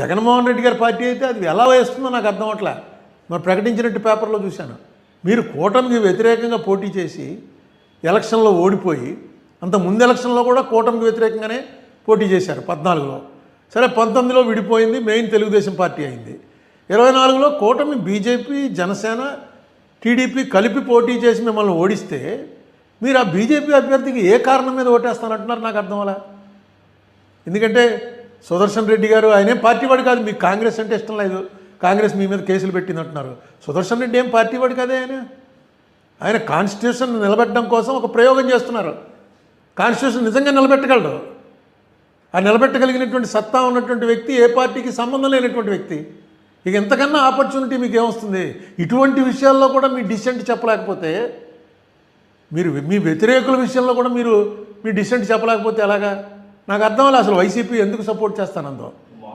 జగన్మోహన్ రెడ్డి గారి పార్టీ అయితే అది ఎలా వేస్తుందో నాకు అర్థం అవట్లే. మరి ప్రకటించినట్టు పేపర్లో చూశాను. మీరు కూటమికి వ్యతిరేకంగా పోటీ చేసి ఎలక్షన్లో ఓడిపోయి అంత ముందు ఎలక్షన్లో కూడా కూటమికి వ్యతిరేకంగానే పోటీ చేశారు పద్నాలుగులో. సరే పంతొమ్మిదిలో విడిపోయింది మెయిన్ తెలుగుదేశం పార్టీ అయింది. ఇరవై నాలుగులో కూటమి బీజేపీ జనసేన టీడీపీ కలిపి పోటీ చేసి మిమ్మల్ని ఓడిస్తే మీరు ఆ బీజేపీ అభ్యర్థికి ఏ కారణం మీద ఓటేస్తానంటున్నారు నాకు అర్థం అలా ఎందుకంటే సుదర్శన్ రెడ్డి గారు ఆయనే పార్టీ వాడు కాదు మీకు కాంగ్రెస్ అంటే ఇష్టం లేదు. కాంగ్రెస్ మీ మీద కేసులు పెట్టిందంటున్నారు సుదర్శన్ రెడ్డి ఏం పార్టీ వాడు కాదే ఆయన? ఆయన కాన్స్టిట్యూషన్ నిలబెట్టడం కోసం ఒక ప్రయోగం చేస్తున్నారు. కాన్స్టిట్యూషన్ నిజంగా నిలబెట్టగలడు. ఆ నిలబెట్టగలిగినటువంటి సత్తా ఉన్నటువంటి వ్యక్తి ఏ పార్టీకి సంబంధం లేనటువంటి వ్యక్తి. ఇక ఎంతకన్నా ఆపర్చునిటీ మీకు ఏమొస్తుంది? ఇటువంటి విషయాల్లో కూడా మీ డిసెంట్ చెప్పలేకపోతే మీరు మీ వ్యతిరేకుల విషయంలో కూడా మీరు మీ డిసెంట్ చెప్పలేకపోతే ఎలాగా? నాకు అర్థం లేదు అసలు వైసీపీ ఎందుకు సపోర్ట్ చేస్తానందో.